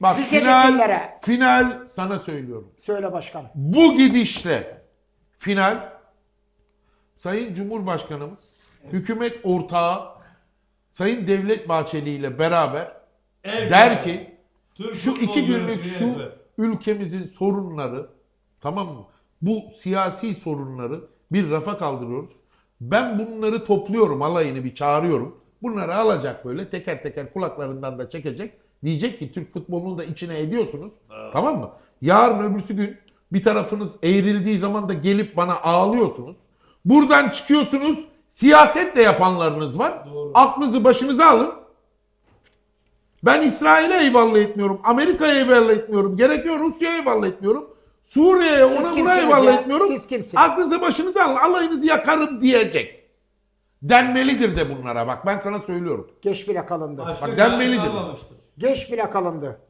Bak Rize'dekilere. final, final sana söylüyorum. Söyle başkan. Bu gidişle final Sayın Cumhurbaşkanımız hükümet ortağı Sayın Devlet Bahçeli ile beraber Evet. der ki Türk şu futbol iki günlük yönetimi şu evet. ülkemizin sorunları tamam mı? Bu siyasi sorunları bir rafa kaldırıyoruz. Ben bunları topluyorum alayını bir çağırıyorum. Bunları alacak böyle teker teker kulaklarından da çekecek. Diyecek ki Türk futbolunu da içine ediyorsunuz. Tamam mı? Yarın öbürsü gün bir tarafınız eğrildiği zaman da gelip bana ağlıyorsunuz. Buradan çıkıyorsunuz. Siyaset de yapanlarınız var. Doğru. Aklınızı başınıza alın. Ben İsrail'e eyvallah etmiyorum. Amerika'ya eyvallah etmiyorum. Gerekiyor Rusya'ya eyvallah etmiyorum. Suriye'ye ona buna eyvallah ya? etmiyorum. Siz kimsiniz? Aklınızı başınıza alın. Alayınızı yakarım diyecek. Denmelidir de bunlara bak ben sana söylüyorum. Geç bile kalındı. Başka Bak, bir denmelidir. kalmamıştır. Geç bile kalındı.